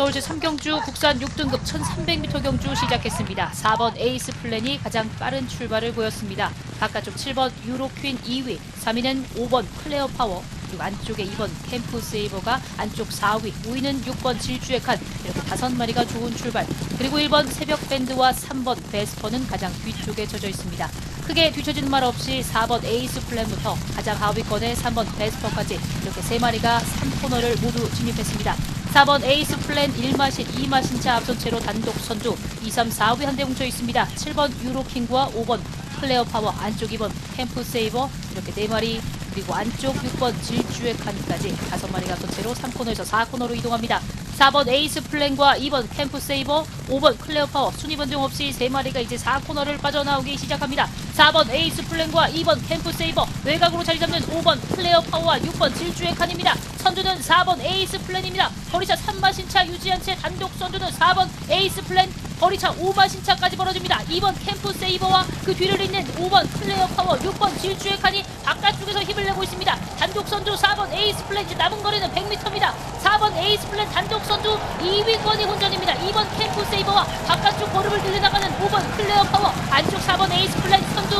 서울시 3경주 국산 6등급 1300m 경주 시작했습니다. 4번 에이스 플랜이 가장 빠른 출발을 보였습니다. 바깥쪽 7번 유로퀸 2위, 3위는 5번 클레어 파워, 그리고 안쪽에 2번 캠프 세이버가 안쪽 4위, 5위는 6번 질주의 칸, 이렇게 다섯 마리가 좋은 출발. 그리고 1번 새벽 밴드와 3번 베스퍼는 가장 뒤쪽에 젖어 있습니다. 크게 뒤처지는 말 없이 4번 에이스 플랜부터 가장 하위권의 3번 베스퍼까지 이렇게 세 마리가 3코너를 모두 진입했습니다. 4번 에이스 플랜 1마신, 2마신 차 앞선 채로 단독 선두 2, 3, 4위 한대 뭉쳐 있습니다. 7번 유로킹과 5번 클레어 파워, 안쪽 2번 캠프 세이버 이렇게 네 마리 그리고 안쪽 6번 질주의 칸까지 다섯 마리가 전체로 3코너에서 4코너로 이동합니다. 4번 에이스 플랜과 2번 캠프 세이버, 5번 클레어 파워 순위 변동 없이 세 마리가 이제 4코너를 빠져나오기 시작합니다. 4번 에이스 플랜과 2번 캠프 세이버, 외곽으로 자리 잡는 5번 클레어 파워와 6번 질주의 칸입니다. 선두는 4번 에이스 플랜입니다. 거리차 3마신 차 유지한 채 단독 선두는 4번 에이스 플랜 거리차 5마신 차까지 벌어집니다. 2번 캠프 세이버와 그 뒤를 잇는 5번 클레어 파워, 6번 질주의 칸이 바깥쪽에서 힘을 내고 있습니다. 단독 선두 4번 에이스 플랜 이제 남은 거리는 100m입니다. 4번 에이스 플랜 단독 선두 2위권이 혼전입니다. 2번 캠프 세이버와 바깥쪽 걸음을 들려나가는 5번 클레어 파워, 안쪽 4번 에이스 플랜 선두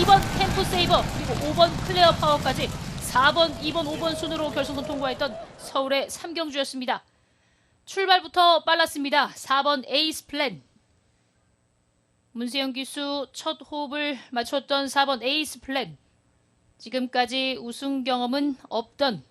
2번 캠프 세이버 그리고 5번 클레어 파워까지 4번, 2번, 5번 순으로 결승선 통과했던 서울의 삼경주였습니다. 출발부터 빨랐습니다. 4번 에이스 플랜. 문세영 기수 첫 호흡을 맞췄던 4번 에이스 플랜. 지금까지 우승 경험은 없던